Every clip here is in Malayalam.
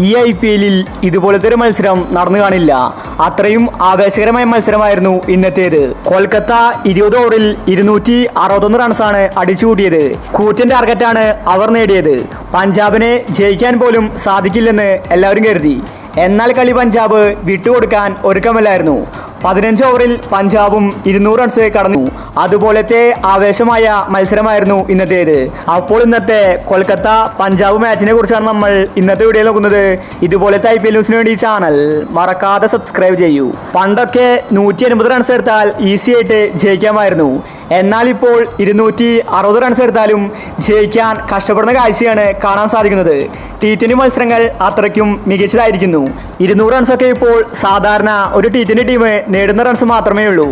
ഈ ഐ പി എല്ലിൽ ഇതുപോലത്തെ ഒരു മത്സരം നടന്നു കാണില്ല. അത്രയും ആവേശകരമായ മത്സരമായിരുന്നു ഇന്നത്തേത്. കൊൽക്കത്ത ഇരുപത് ഓവറിൽ ഇരുന്നൂറ്റി അറുപത്തൊന്ന് റൺസാണ് അടിച്ചു കൂട്ടിയത് കൂറ്റൻ ടാർഗറ്റാണ് അവർ നേടിയത്. പഞ്ചാബിനെ ജയിക്കാൻ പോലും സാധിക്കില്ലെന്ന് എല്ലാവരും കരുതി. എന്നാൽ കളി പഞ്ചാബ് വിട്ടുകൊടുക്കാൻ ഒരുക്കമല്ലായിരുന്നു. പതിനഞ്ച് ഓവറിൽ പഞ്ചാബും ഇരുന്നൂറ് റൺസ് കടന്നു. അതുപോലത്തെ ആവേശമായ മത്സരമായിരുന്നു ഇന്നത്തേത്. അപ്പോൾ ഇന്നത്തെ കൊൽക്കത്ത പഞ്ചാബ് മാച്ചിനെ കുറിച്ചാണ് നമ്മൾ ഇന്നത്തെ വീഡിയോ നോക്കുന്നത്. ഇതുപോലത്തെ ഐ പി എൽ ന്യൂസിന് വേണ്ടി ചാനൽ മറക്കാതെ സബ്സ്ക്രൈബ് ചെയ്യൂ. പണ്ടൊക്കെ നൂറ്റി അൻപത് റൺസ് എടുത്താൽ ഈസി ആയിട്ട് ജയിക്കാമായിരുന്നു. എന്നാൽ ഇപ്പോൾ ഇരുന്നൂറ്റി അറുപത് റൺസ് എടുത്താലും ജയിക്കാൻ കഷ്ടപ്പെടുന്ന കാഴ്ചയാണ് കാണാൻ സാധിക്കുന്നത്. ടി ട്വന്റി മത്സരങ്ങൾ അത്രയ്ക്കും മികച്ചതായിരിക്കുന്നു. ഇരുന്നൂറ് റൺസൊക്കെ ഇപ്പോൾ സാധാരണ ഒരു ടി ട്വന്റി ടീം നേടുന്ന റൺസ് മാത്രമേ ഉള്ളൂ.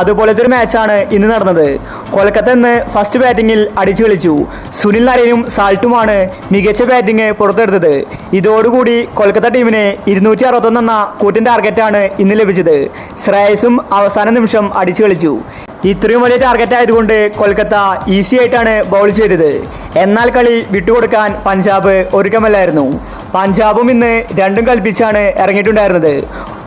അതുപോലത്തെ ഒരു മാച്ചാണ് ഇന്ന് നടന്നത്. കൊൽക്കത്ത ഇന്ന് ഫസ്റ്റ് ബാറ്റിങ്ങിൽ അടിച്ചു കളിച്ചു. സുനിൽ നരേനും സാൾട്ടുമാണ് മികച്ച ബാറ്റിംഗ് പുറത്തെടുത്തത്. ഇതോടുകൂടി കൊൽക്കത്ത ടീമിന് ഇരുന്നൂറ്റി അറുപത്തൊന്ന് എന്ന കൂറ്റൻ ടാർഗറ്റാണ് ഇന്ന് ലഭിച്ചത്. ശ്രേയസും അവസാന നിമിഷം അടിച്ചു കളിച്ചു. ഇത്രയും വലിയ ടാർഗറ്റ് ആയതുകൊണ്ട് കൊൽക്കത്ത ഈസി ആയിട്ടാണ് ബൗൾ ചെയ്തത്. എന്നാൽ കളി വിട്ടുകൊടുക്കാൻ പഞ്ചാബ് ഒരുക്കമല്ലായിരുന്നു. പഞ്ചാബും ഇന്ന് രണ്ടും കൽപ്പിച്ചാണ് ഇറങ്ങിയിട്ടുണ്ടായിരുന്നത്.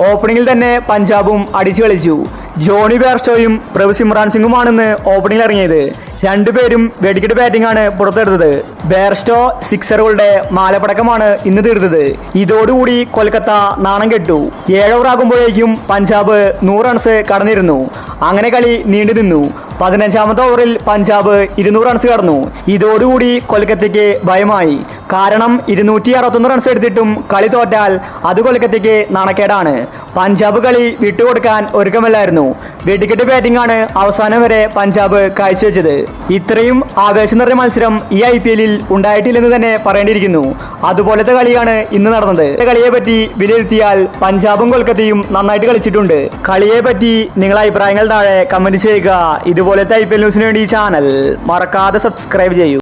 ഓപ്പണിംഗിൽ തന്നെ പഞ്ചാബും അടിച്ചു കളിച്ചു. ജോണി ബേർസ്റ്റോയും പ്രഭു സിമ്രാൻ സിംഗുമാണെന്ന് ഓപ്പണിംഗിൽ ഇറങ്ങിയത്. രണ്ടുപേരും വെടിക്കെട്ട് ബാറ്റിംഗ് ആണ് പുറത്തെടുത്തത്. ബേർസ്റ്റോ സിക്സറുകളുടെ മാലപ്പടക്കമാണ് ഇന്ന് തീർത്തത്. ഇതോടുകൂടി കൊൽക്കത്ത നാണം കെട്ടു. ഏഴ് ഓവറാകുമ്പോഴേക്കും പഞ്ചാബ് നൂറ് റൺസ് കടന്നിരുന്നു. അങ്ങനെ കളി നീണ്ടു നിന്നു. പതിനഞ്ചാമത്തെ ഓവറിൽ പഞ്ചാബ് ഇരുന്നൂറ് റൺസ് കടന്നു. ഇതോടുകൂടി കൊൽക്കത്തയ്ക്ക് ഭയമായി. കാരണം ഇരുന്നൂറ്റി അറുപത്തൊന്ന് റൺസ് എടുത്തിട്ടും കളി തോറ്റാൽ അത് കൊൽക്കത്തയ്ക്ക് നാണക്കേടാണ്. പഞ്ചാബ് കളി വിട്ടുകൊടുക്കാൻ ഒരുക്കമല്ലായിരുന്നു. വെടിക്കെട്ട് ബാറ്റിംഗ് ആണ് അവസാനം വരെ പഞ്ചാബ് കാഴ്ചവെച്ചത്. ഇത്രയും ആവേശം നിറഞ്ഞ മത്സരം ഈ ഐ പി എല്ലിൽ ഉണ്ടായിട്ടില്ലെന്ന് തന്നെ പറയേണ്ടിയിരിക്കുന്നു. അതുപോലത്തെ കളിയാണ് ഇന്ന് നടന്നത്. കളിയെ പറ്റി വിലയിരുത്തിയാൽ പഞ്ചാബും കൊൽക്കത്തയും നന്നായിട്ട് കളിച്ചിട്ടുണ്ട്. കളിയെ പറ്റി നിങ്ങളെ അഭിപ്രായങ്ങൾ താഴെ കമന്റ് ചെയ്യുക. ഇതുപോലത്തെ ഐ പി എൽ ന്യൂസിന് വേണ്ടി ചാനൽ മറക്കാതെ സബ്സ്ക്രൈബ് ചെയ്യൂ.